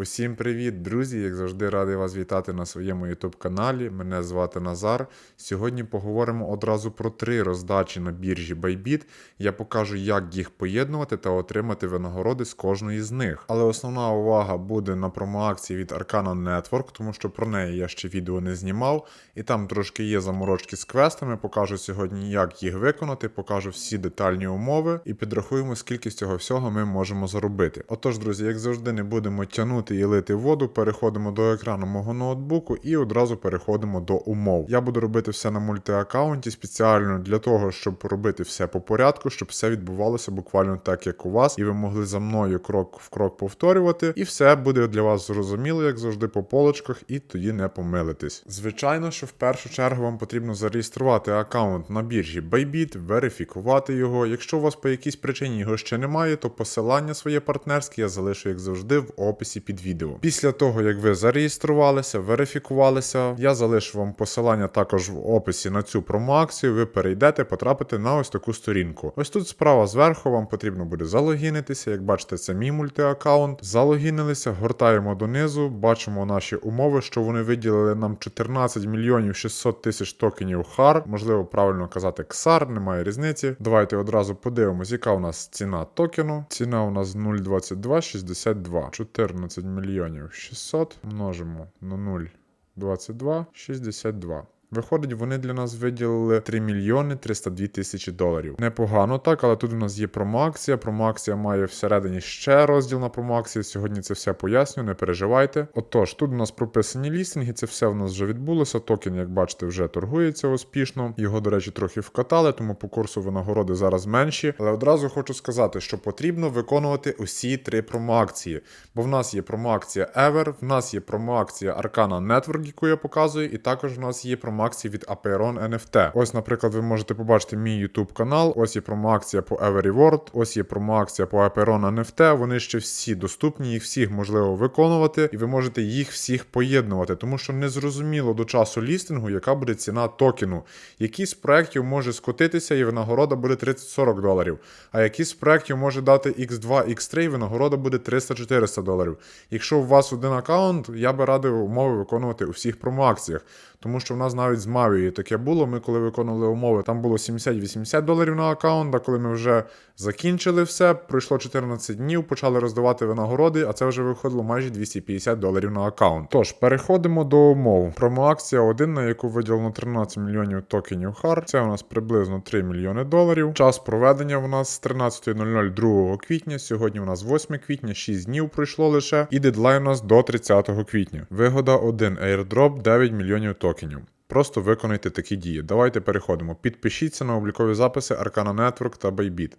Усім привіт, друзі! Як завжди, радий вас вітати на своєму YouTube каналі. Мене звати Назар. Сьогодні поговоримо одразу про три роздачі на біржі Bybit. Я покажу, як їх поєднувати та отримати винагороди з кожної з них. Але основна увага буде на промоакції від Arcana Network, тому що про неї я ще відео не знімав. І там трошки є заморочки з квестами. Покажу сьогодні, як їх виконати, покажу всі детальні умови і підрахуємо, скільки з цього всього ми можемо заробити. Отож, друзі, як завжди, не будемо тягнути і лити воду, переходимо до екрану мого ноутбуку і одразу переходимо до умов. Я буду робити все на мультиаккаунті спеціально для того, щоб робити все по порядку, щоб все відбувалося буквально так, як у вас, і ви могли за мною крок в крок повторювати, і все буде для вас зрозуміло, як завжди, по полочках, і тоді не помилитесь. Звичайно, що в першу чергу вам потрібно зареєструвати аккаунт на біржі Bybit, верифікувати його. Якщо у вас по якійсь причині його ще немає, то посилання своє партнерське я залишу, як завжди, в описі під відео. Після того, як ви зареєструвалися, верифікувалися, я залишу вам посилання також в описі на цю промоакцію. Ви перейдете, потрапите на ось таку сторінку. Ось тут справа зверху вам потрібно буде залогінитися. Як бачите, це мій мультиаккаунт. Залогінилися, гортаємо донизу, бачимо наші умови, що вони виділили нам 14 мільйонів 600 тисяч токенів HAR. Можливо, правильно казати XAR, немає різниці. Давайте одразу подивимось, яка у нас ціна токену. Ціна у нас 0,2262. 14 мільйонів 600 множимо на 0,2262. Виходить, вони для нас виділили 3 мільйони 302 тисячі доларів. Непогано так, але тут у нас є промоакція. Промоакція має всередині ще розділ на промоакції. Сьогодні це все поясню, не переживайте. Отож, тут у нас прописані лістинги, це все в нас вже відбулося. Токен, як бачите, вже торгується успішно. Його, до речі, трохи вкатали, тому по курсу винагороди зараз менші. Але одразу хочу сказати, що потрібно виконувати усі три промоакції. Бо в нас є промоакція Ever, в нас є промоакція Arcana Network, яку я показую, і також в нас є промоакція від Apeiron NFT. Ось, наприклад, ви можете побачити мій YouTube канал. Ось є промоакція по Every World, ось є промоакція по Apeiron NFT. Вони ще всі доступні, їх всіх можливо виконувати, і ви можете їх всіх поєднувати, тому що не зрозуміло до часу лістингу, яка буде ціна токену. Який з проєктів може скотитися, і винагорода буде 30-40 доларів. А який з проєктів може дати X2, X3, і винагорода буде 300-400 доларів. Якщо у вас один аккаунт, я би радив умови виконувати у всіх промоакціях. Тому що в нас навіть з Мавією таке було. Ми коли виконували умови, там було 70-80 доларів на аккаунт, а коли ми вже закінчили все, пройшло 14 днів, почали роздавати винагороди, а це вже виходило майже 250 доларів на аккаунт. Тож, переходимо до умов. Промоакція 1, на яку виділено 13 мільйонів токенів HAR. Це у нас приблизно 3 мільйони доларів. Час проведення в нас з 13.00 2 квітня. Сьогодні у нас 8 квітня, 6 днів пройшло лише, і дедлайн у нас до 30 квітня. Вигода 1 airdrop 9 мільйонів токенів. Просто виконайте такі дії. Давайте переходимо. Підпишіться на облікові записи Arcana Network та Bybit.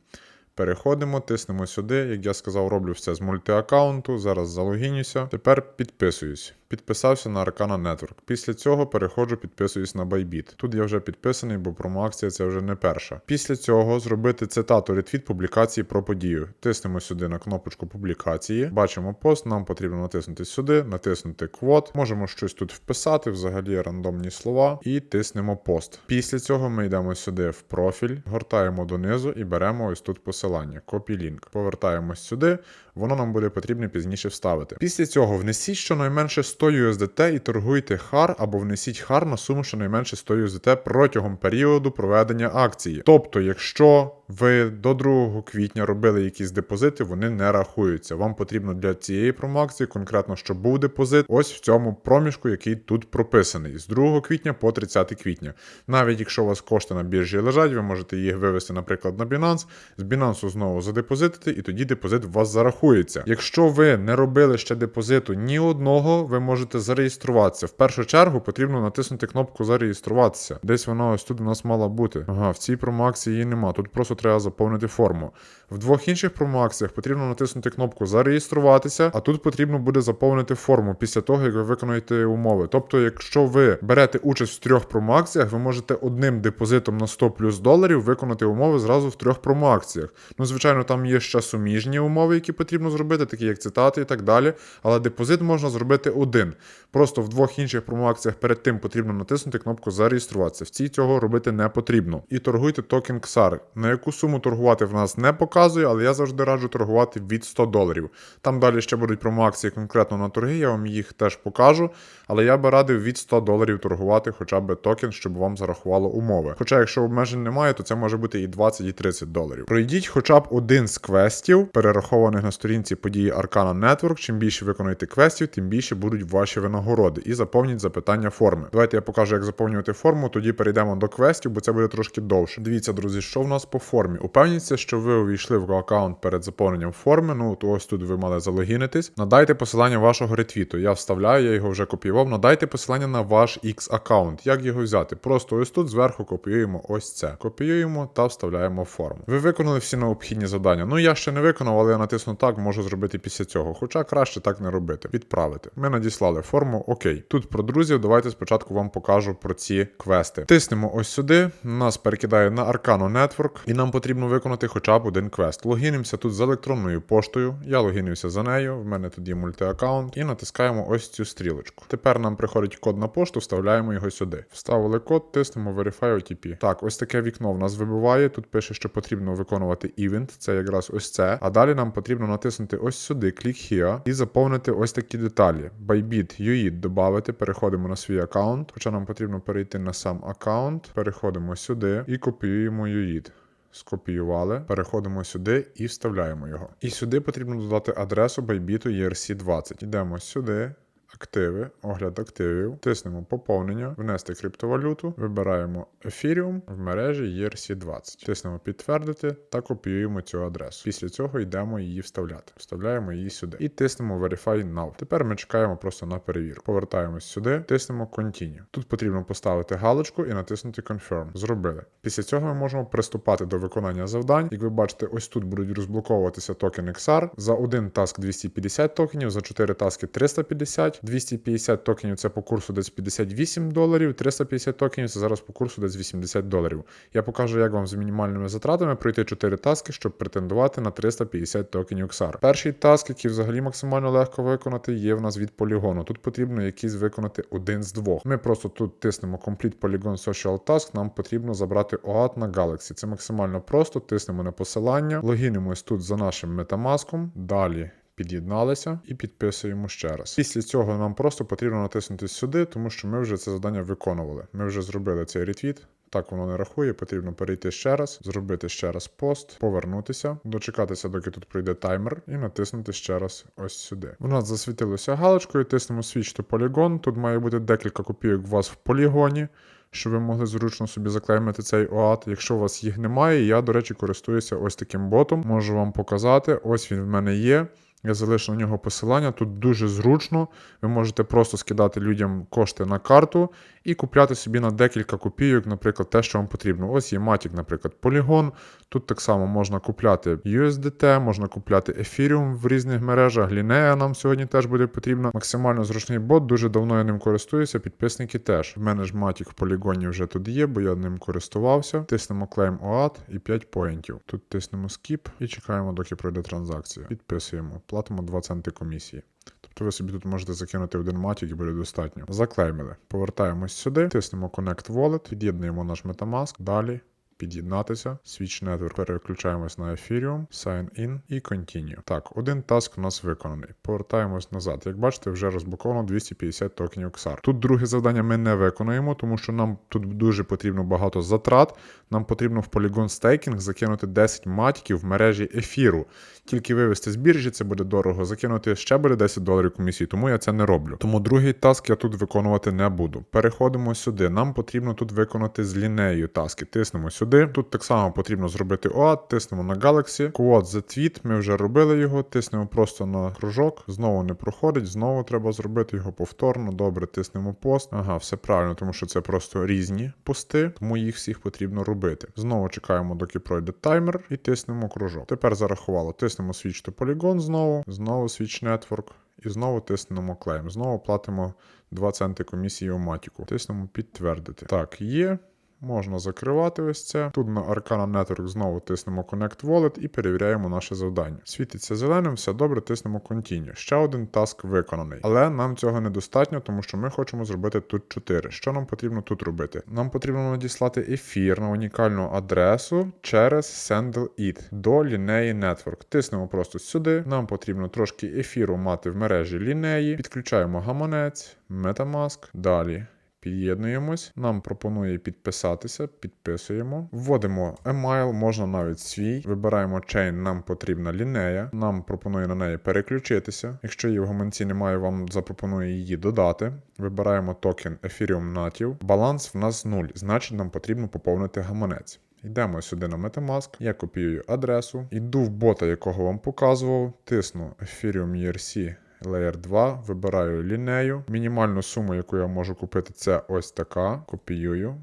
Переходимо, тиснемо сюди. Як я сказав, роблю все з мультиаккаунту. Зараз залогінюся. Тепер підписуюсь. Підписався на Arcana Network. Після цього переходжу, підписуюсь на Bybit. Тут я вже підписаний, бо промоакція це вже не перша. Після цього зробити цитату ретвіт публікації про подію. Тиснемо сюди на кнопочку публікації. Бачимо пост. Нам потрібно натиснути сюди, натиснути квот. Можемо щось тут вписати, взагалі рандомні слова, і тиснемо пост. Після цього ми йдемо сюди в профіль, гортаємо донизу і беремо ось тут посилання. Copy link. Повертаємось сюди. Воно нам буде потрібно пізніше вставити. Після цього внесіть щонайменше 100 USDT і торгуйте HAR або внесіть HAR на суму щонайменше 100 USDT протягом періоду проведення акції. Тобто, якщо ви до 2 квітня робили якісь депозити, вони не рахуються. Вам потрібно для цієї промоакції конкретно, щоб був депозит, ось в цьому проміжку, який тут прописаний, з 2 квітня по 30 квітня. Навіть якщо у вас кошти на біржі лежать, ви можете їх вивести, наприклад, на Binance, з Binance знову задепозитити, і тоді депозит у вас зарахується. Якщо ви не робили ще депозиту ні одного, ви можете зареєструватися. В першу чергу потрібно натиснути кнопку зареєструватися. Десь вона ось тут у нас мала бути. Ага, в цій промоакції її нема. Тут просто треба заповнити форму. В двох інших промоакціях потрібно натиснути кнопку зареєструватися, а тут потрібно буде заповнити форму після того, як ви виконуєте умови. Тобто, якщо ви берете участь в трьох промоакціях, ви можете одним депозитом на 100 плюс доларів виконати умови зразу в трьох промоакціях. Ну, звичайно, там є ще суміжні умови, які потрібно зробити, такі як цитати і так далі. Але депозит можна зробити один. Один. Просто в двох інших промоакціях перед тим потрібно натиснути кнопку зареєструватися. В цій цього робити не потрібно. І торгуйте токен XAR. На яку суму торгувати в нас не показує, але я завжди раджу торгувати від 100 доларів. Там далі ще будуть промоакції конкретно на торги, я вам їх теж покажу. Але я би радив від 100 доларів торгувати хоча б токен, щоб вам зарахувало умови. Хоча, якщо обмежень немає, то це може бути і 20, і 30 доларів. Пройдіть хоча б один з квестів, перерахованих на сторінці події Arcana Network. Чим більше виконуєте квестів, тим більше будуть ваші винагороди. І заповніть запитання форми. Давайте я покажу, як заповнювати форму, тоді перейдемо до квестів, бо це буде трошки довше. Дивіться, друзі, що в нас по формі. Упевніться, що ви увійшли в аккаунт перед заповненням форми. Ну, то ось тут ви мали залогінитись. Надайте посилання вашого ретвіту. Я вставляю, я його вже копіював. Надайте посилання на ваш X аккаунт. Як його взяти? Просто ось тут зверху копіюємо ось це. Копіюємо та вставляємо форму. Ви виконали всі необхідні завдання. Ну я ще не виконав, але я натисну так, можу зробити після цього. Хоча краще так не робити. Відправити. Ми надіслали форму. Окей. Тут про друзів. Давайте спочатку вам покажу про ці квести. Тиснемо ось сюди. Нас перекидає на Arcano Network, і нам потрібно виконати хоча б один квест. Логінимося тут з електронною поштою. Я логінився за нею. В мене тут мультиаккаунт. І натискаємо ось цю стрілочку. Тепер нам приходить код на пошту, вставляємо його сюди. Вставили код, тиснемо Verify OTP. Так, ось таке вікно в нас вибиває. Тут пише, що потрібно виконувати івент. Це якраз ось це. А далі нам потрібно натиснути ось сюди, Click Here, і заповнити ось такі деталі. Bybit UID додати. Переходимо на свій аккаунт. Хоча нам потрібно перейти на сам аккаунт. Переходимо сюди і копіюємо UID. Скопіювали, переходимо сюди і вставляємо його. І сюди потрібно додати адресу Bybit ERC20. Йдемо сюди. Активи, огляд активів, тиснемо поповнення, внести криптовалюту, вибираємо Ethereum в мережі ERC20. Тиснемо підтвердити та копіюємо цю адресу. Після цього йдемо її вставляти. Вставляємо її сюди. І тиснемо Verify Now. Тепер ми чекаємо просто на перевірку. Повертаємось сюди, тиснемо Continue. Тут потрібно поставити галочку і натиснути Confirm. Зробили. Після цього ми можемо приступати до виконання завдань. Як ви бачите, ось тут будуть розблоковуватися токени XR. За один таск 250 токенів, за 4 таски 350. 250 токенів це по курсу десь 58 доларів, 350 токенів це зараз по курсу десь 80 доларів. Я покажу, як вам з мінімальними затратами пройти 4 таски, щоб претендувати на 350 токенів XR. Перший таск, який взагалі максимально легко виконати, є в нас від полігону. Тут потрібно якийсь виконати один з двох. Ми просто тут тиснемо Complete Polygon Social Task, нам потрібно забрати OAT на Galaxy. Це максимально просто, тиснемо на посилання, логінимось тут за нашим Metamask, далі під'єдналися і підписуємо ще раз. Після цього нам просто потрібно натиснути сюди, тому що ми вже це завдання виконували. Ми вже зробили цей ретвіт. Так воно не рахує, потрібно перейти ще раз, зробити ще раз пост, повернутися, дочекатися, доки тут пройде таймер, і натиснути ще раз ось сюди. У нас засвітилося галочкою, тиснемо Switch to Polygon. Тут має бути декілька копійок у вас в полігоні. Щоб ви могли зручно собі заклеймити цей OAT. Якщо у вас їх немає, я, до речі, користуюся ось таким ботом. Можу вам показати. Ось він в мене є. Я залишу на нього посилання. Тут дуже зручно. Ви можете просто скидати людям кошти на карту і купляти собі на декілька копійок, наприклад, те, що вам потрібно. Ось є Matic, наприклад, Polygon. Тут так само можна купляти USDT, можна купляти Ethereum в різних мережах. Linea нам сьогодні теж буде потрібно. Максимально зручний бот. Дуже давно я ним користуюся. Підписники теж. В мене ж Matic в полігоні вже тут є, бо я ним користувався. Тиснемо Claim OAT і 5 поінтів. Тут тиснемо Skip і чекаємо, доки пройде транзакція. Підписуємо, платимо 2 центи комісії. Тобто ви собі тут можете закинути один матік і буде достатньо. Заклеймили. Повертаємось сюди, тиснемо Connect Wallet, під'єднуємо наш Metamask. Далі. Під'єднатися, Switch Network, переключаємось на Ethereum, Sign In і Continue. Так, один таск у нас виконаний. Повертаємось назад. Як бачите, вже розблоковано 250 токенів XR. Тут друге завдання ми не виконуємо, тому що нам тут дуже потрібно багато затрат. Нам потрібно в Polygon Staking закинути 10 матіків в мережі ефіру. Тільки вивести з біржі, це буде дорого. Закинути ще буде 10 доларів комісії, тому я це не роблю. Тому другий таск я тут виконувати не буду. Переходимо сюди. Нам потрібно тут виконати з лінеєю таски. Тиснемо сюди. Тут так само потрібно зробити OAT, тиснемо на Galaxy. Quote за твіт, ми вже робили його, тиснемо просто на кружок, знову не проходить, знову треба зробити його повторно. Добре, тиснемо пост. Ага, все правильно, тому що це просто різні пости, тому їх всіх потрібно робити. Знову чекаємо, доки пройде таймер, і тиснемо кружок. Тепер зарахувало. Тиснемо Switch to Polygon знову, знову Switch Network. І знову тиснемо клейм. Знову платимо 2 центи комісії у матіку. Тиснемо підтвердити. Так, є. Можна закривати ось це. Тут на Arcana Network знову тиснемо Connect Wallet і перевіряємо наше завдання. Світиться зеленим, все добре, тиснемо Continue. Ще один таск виконаний. Але нам цього недостатньо, тому що ми хочемо зробити тут 4. Що нам потрібно тут робити? Нам потрібно надіслати ефір на унікальну адресу через Sendle It до лінеї Network. Тиснемо просто сюди. Нам потрібно трошки ефіру мати в мережі лінеї. Підключаємо гаманець, Metamask. Далі. Під'єднуємось, нам пропонує підписатися, підписуємо. Вводимо емайл, можна навіть свій. Вибираємо chain, нам потрібна лінея. Нам пропонує на неї переключитися. Якщо її в гаманці немає, вам запропонує її додати. Вибираємо токен Ethereum Native. Баланс в нас 0, значить нам потрібно поповнити гаманець. Йдемо сюди на Metamask, я копіюю адресу, йду в бота, якого вам показував, тисну Ethereum ERC Layer 2, вибираю лінею. Мінімальну суму, яку я можу купити, це ось така. Копіюю,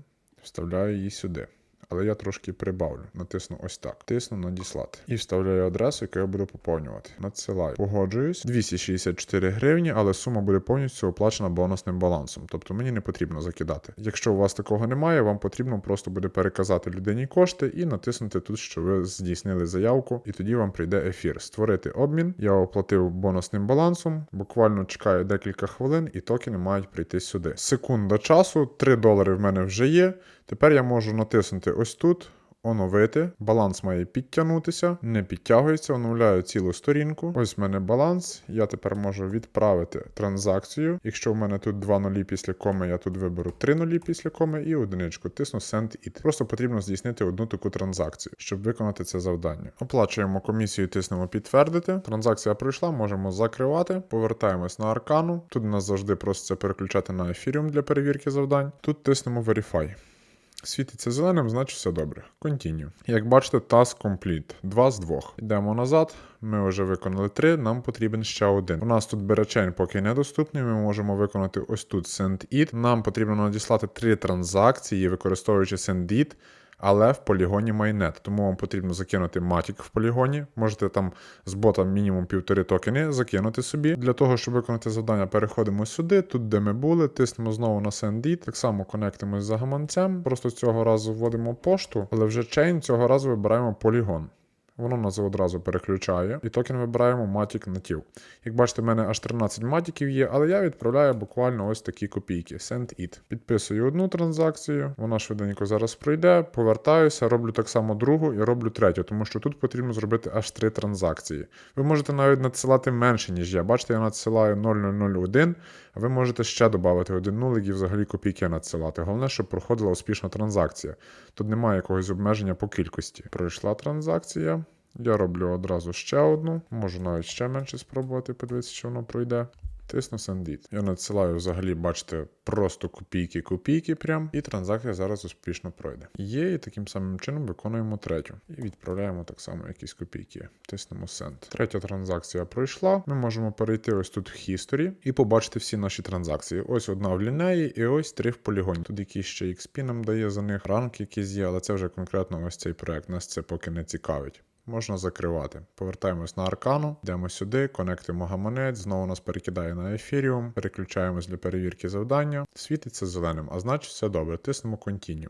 вставляю її сюди. Але я трошки прибавлю. Натисну ось так. Тисну надіслати. І вставляю адресу, яку я буду поповнювати. Надсилаю. Погоджуюсь. 264 гривні, але сума буде повністю оплачена бонусним балансом. Тобто мені не потрібно закидати. Якщо у вас такого немає, вам потрібно просто буде переказати людині кошти і натиснути тут, що ви здійснили заявку, і тоді вам прийде ефір. Створити обмін. Я оплатив бонусним балансом. Буквально чекаю декілька хвилин, і токени мають прийти сюди. Секунда часу, 3 долари в мене вже є. Тепер я можу натиснути ось тут. Оновити, баланс має підтягнутися, не підтягується, оновляю цілу сторінку. Ось в мене баланс. Я тепер можу відправити транзакцію. Якщо в мене тут два нулі після коми, я тут виберу три нулі після коми і одиничку. Тисну Send It. Просто потрібно здійснити одну таку транзакцію, щоб виконати це завдання. Оплачуємо комісію, тиснемо підтвердити. Транзакція пройшла, можемо закривати. Повертаємось на аркану. Тут нас завжди проситься переключати на Ethereum для перевірки завдань. Тут тиснемо Verify. Світиться зеленим, значить все добре. Continue. Як бачите, task complete. Два з двох. Йдемо назад. Ми вже виконали три, нам потрібен ще один. У нас тут беречень поки недоступний. Ми можемо виконати ось тут send it. Нам потрібно надіслати три транзакції, використовуючи send it. Але в полігоні майнет, тому вам потрібно закинути матік в полігоні. Можете там з бота мінімум півтори токени закинути собі. Для того, щоб виконати завдання, переходимо сюди, тут де ми були, тиснемо знову на Send It, так само конектимось за гаманцем. Просто цього разу вводимо пошту, але вже чейн цього разу вибираємо полігон. Воно нас одразу переключає, і токен вибираємо Matic Native. Як бачите, в мене аж 13 матіків є, але я відправляю буквально ось такі копійки. Send it. Підписую одну транзакцію, вона швиденько зараз пройде, повертаюся, роблю так само другу і роблю третю, тому що тут потрібно зробити аж три транзакції. Ви можете навіть надсилати менше, ніж я. Бачите, я надсилаю 0001, а ви можете ще додати один нулик і взагалі копійки надсилати. Головне, щоб проходила успішна транзакція. Тут немає якогось обмеження по кількості. Пройшла транзакція. Я роблю одразу ще одну. Можу навіть ще менше спробувати, подивитися, що воно пройде. Тисну Send Я надсилаю взагалі, бачите, просто копійки-копійки прям, і транзакція зараз успішно пройде. Є, і таким самим чином виконуємо третю. І відправляємо так само якісь копійки. Тиснемо Send. Третя транзакція пройшла. Ми можемо перейти ось тут в History і побачити всі наші транзакції. Ось одна в лінеї і ось три в полігоні. Тут якийсь ще XP нам дає за них, ранг якийсь є, але це вже конкретно ось цей проект. Нас це поки не цікавить можна закривати. Повертаємось на аркану, йдемо сюди, конектимо гаманець, знову нас перекидає на ефіріум, переключаємось для перевірки завдання, світиться зеленим, а значить все добре, тиснемо Continue.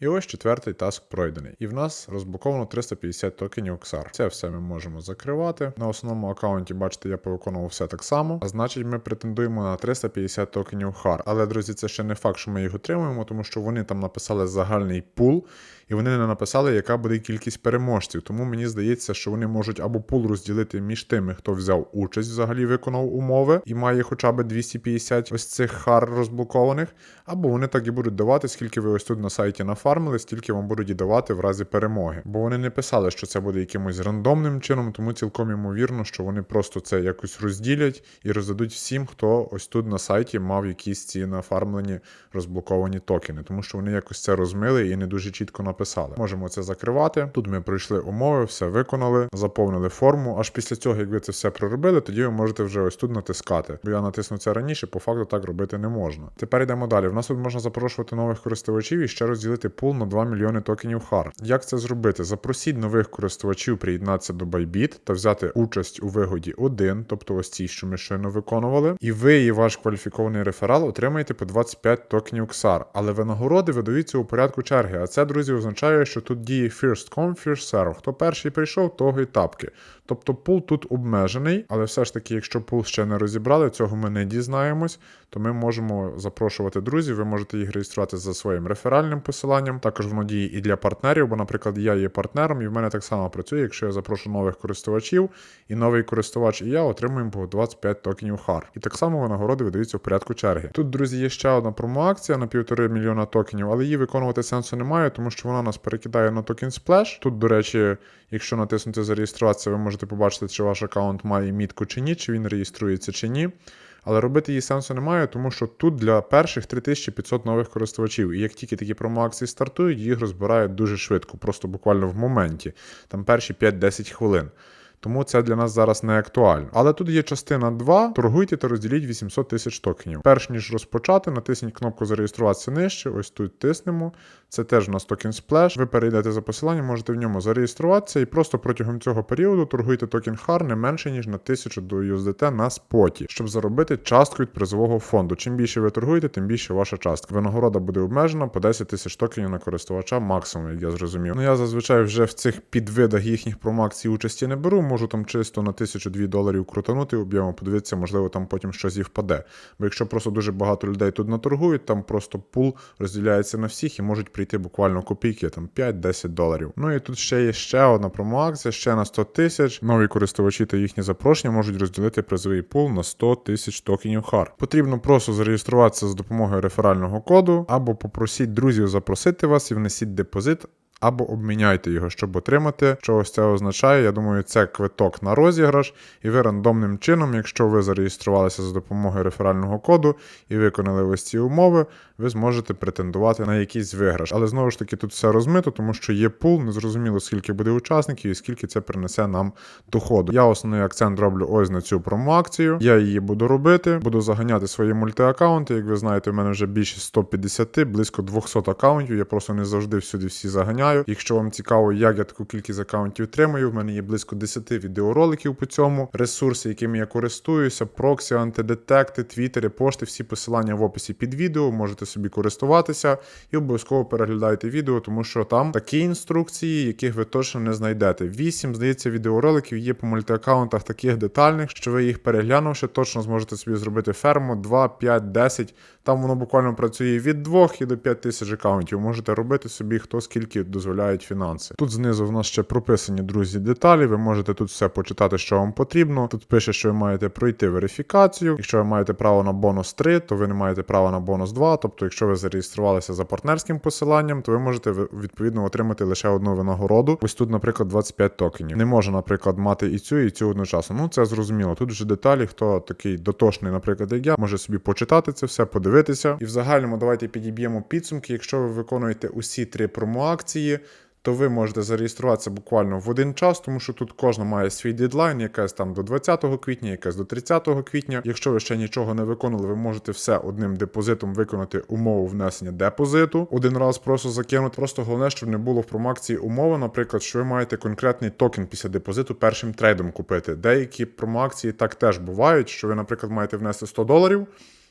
І ось четвертий таск пройдений. І в нас розблоковано 350 токенів XAR. Це все ми можемо закривати. На основному аккаунті, бачите, я повиконував все так само. А значить, ми претендуємо на 350 токенів HAR. Але, друзі, це ще не факт, що ми їх отримуємо, тому що вони там написали загальний пул, і вони не написали, яка буде кількість переможців. Тому мені здається, що вони можуть або пул розділити між тими, хто взяв участь, взагалі виконав умови і має хоча б 250 ось цих хар розблокованих, або вони так і будуть давати, скільки ви ось тут на сайті нафармили, стільки вам будуть і давати в разі перемоги. Бо вони не писали, що це буде якимось рандомним чином, тому цілком ймовірно, що вони просто це якось розділять і роздадуть всім, хто ось тут на сайті мав якісь ці нафармлені розблоковані токени, тому що вони якось це розмили і не дуже чітко написали. Можемо це закривати. Тут ми пройшли умови, все виконали, заповнили форму. Аж після цього, як ви це все проробили, тоді ви можете вже ось тут натискати. Бо я натиснув це раніше, по факту так робити не можна. Тепер йдемо далі. В нас тут можна запрошувати нових користувачів і ще розділити пул на 2 мільйони токенів HAR. Як це зробити? Запросіть нових користувачів приєднатися до Bybit та взяти участь у вигоді 1, тобто ось ці, що ми щойно виконували. І ви і ваш кваліфікований реферал отримаєте по 25 токенів XAR. Але винагороди видаються у порядку черги. А це, друзі, означає, що тут діє first come, first serve. Хто перший прийшов, того і тапки. Тобто пул тут обмежений, але все ж таки, якщо пул ще не розібрали, цього ми не дізнаємось, то ми можемо запрошувати друзів. Ви можете їх реєструвати за своїм реферальним посиланням. Також воно діє і для партнерів, бо, наприклад, я є партнером, і в мене так само працює, якщо я запрошу нових користувачів, і новий користувач, і я отримуємо по 25 токенів HAR. І так само винагороди видаються в порядку черги. Тут, друзі, є ще одна промоакція на півтори мільйона токенів, але її виконувати сенсу немає, тому що вона нас перекидає на токен Splash. Тут, до речі, якщо натиснути зареєструватися, ви можете побачити, чи ваш аккаунт має мітку чи ні, чи він реєструється чи ні. Але робити її сенсу немає, тому що тут для перших 3500 нових користувачів. І як тільки такі промоакції стартують, їх розбирають дуже швидко, просто буквально в моменті, там перші 5-10 хвилин. Тому це для нас зараз не актуально. Але тут є частина 2. Торгуйте та розділіть 800 тисяч токенів. Перш ніж розпочати, натисніть кнопку зареєструватися нижче. Ось тут тиснемо. Це теж у нас токен Splash. Ви перейдете за посиланням, можете в ньому зареєструватися і просто протягом цього періоду торгуйте токен HAR не менше ніж на 1000 до USDT на споті, щоб заробити частку від призового фонду. Чим більше ви торгуєте, тим більше ваша частка. Винагорода буде обмежена по 10 тисяч токенів на користувача максимум, як я зрозумів. Ну я зазвичай вже в цих підвидах їхніх промакцій участі не беру. Можу там чисто на 1002 доларів крутанути об'єму, подивитися, можливо, там потім щось і впаде. Бо якщо просто дуже багато людей тут наторгують, там просто пул розділяється на всіх і можуть прийти буквально копійки, там 5-10 доларів. Ну і тут ще є ще одна промоакція, ще на 100 тисяч. Нові користувачі та їхні запрошення можуть розділити призовий пул на 100 тисяч токенів HAR. Потрібно просто зареєструватися з допомогою реферального коду або попросіть друзів запросити вас і внесіть депозит. Або обміняйте його, щоб отримати. Що ось це означає? Я думаю, це квиток на розіграш, і ви рандомним чином, якщо ви зареєструвалися за допомогою реферального коду і виконали ось ці умови, ви зможете претендувати на якийсь виграш. Але знову ж таки тут все розмито, тому що є пул, незрозуміло скільки буде учасників і скільки це принесе нам доходу. Я основний акцент роблю ось на цю промоакцію. Я її буду робити, буду заганяти свої мультиаккаунти. Як ви знаєте, в мене вже більше 150, близько 200 аккаунтів. Я просто не завжди всюди всі заганяю. Якщо вам цікаво, як я таку кількість аккаунтів тримаю, в мене є близько 10 відеороликів по цьому. Ресурси, якими я користуюся, проксі, антидетекти, твіттери, пошти, всі посилання в описі під відео. Можете собі користуватися і обов'язково переглядайте відео, тому що там такі інструкції, яких ви точно не знайдете. Вісім, здається, відеороликів є по мультиаккаунтах таких детальних, що ви їх переглянувши, точно зможете собі зробити ферму 2, 5, 10. Там воно буквально працює від 2 і до 5 тисяч аккаунтів. Можете робити собі хто скільки дозволяють фінанси. Тут знизу в нас ще прописані друзі деталі. Ви можете тут все почитати, що вам потрібно. Тут пише, що ви маєте пройти верифікацію. Якщо ви маєте право на бонус 3, то ви не маєте права на бонус 2. Тобто, якщо ви зареєструвалися за партнерським посиланням, то ви можете відповідно отримати лише одну винагороду. Ось тут, наприклад, 25 токенів. Не може, наприклад, мати і цю, і цю одночасно. Ну це зрозуміло. Тут вже деталі, хто такий дотошний, наприклад, як я, може собі почитати це все, подивитися. І в загальному давайте підіб'ємо підсумки. Якщо ви виконуєте усі три промоакції, то ви можете зареєструватися буквально в один час, тому що тут кожна має свій дедлайн, якась там до 20 квітня, якась до 30 квітня. Якщо ви ще нічого не виконали, ви можете все одним депозитом виконати умову внесення депозиту. Один раз просто закинути. Просто головне, щоб не було в промакції умови, наприклад, що ви маєте конкретний токен після депозиту першим трейдом купити. Деякі промакції так теж бувають, що ви, наприклад, маєте внести 100 доларів.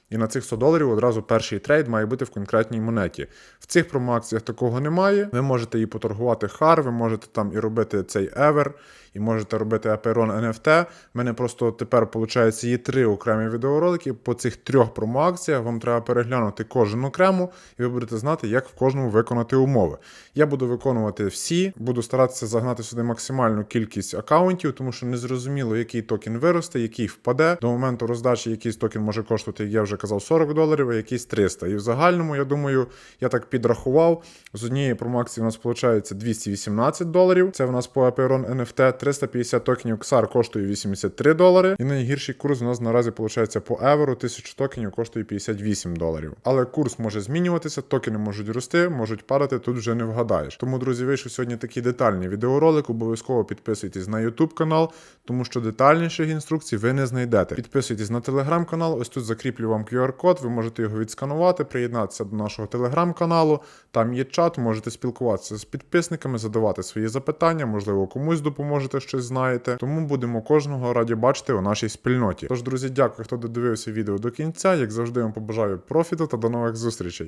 І на цих 100 доларів одразу перший трейд має бути в конкретній монеті. В цих промоакціях такого немає. Ви можете і поторгувати хар, ви можете там і робити цей евер, і можете робити Aperon NFT. У мене просто тепер, виходить, є три окремі відеоролики. По цих трьох промоакціях вам треба переглянути кожен окремо, і ви будете знати, як в кожному виконати умови. Я буду виконувати всі, буду старатися загнати сюди максимальну кількість аккаунтів, тому що незрозуміло, який токен виросте, який впаде. До моменту роздачі якийсь токен може коштувати, як я вже казав 40 доларів, а якийсь 300. І в загальному, я думаю, я так підрахував. З однієї промакції у нас виходить 218 доларів. Це в нас по Aperon NFT. 350 токенів XR коштує 83 долари. І найгірший курс у нас наразі виходить по Еверу. 1000 токенів коштує 58 доларів. Але курс може змінюватися, токени можуть рости, можуть падати, тут вже не вгадаєш. Тому, друзі, вийшов сьогодні такий детальний відеоролик. Обов'язково підписуйтесь на YouTube канал, тому що детальніших інструкцій ви не знайдете. Підписуйтесь на телеграм-канал. Ось тут закріплю вам QR-код. Ви можете його відсканувати, приєднатися до нашого телеграм-каналу. Там є чат, можете спілкуватися з підписниками, задавати свої запитання, можливо, комусь допоможете щось знаєте. Тому будемо кожного раді бачити у нашій спільноті. Тож, друзі, дякую, хто додивився відео до кінця. Як завжди, вам побажаю профіту та до нових зустрічей.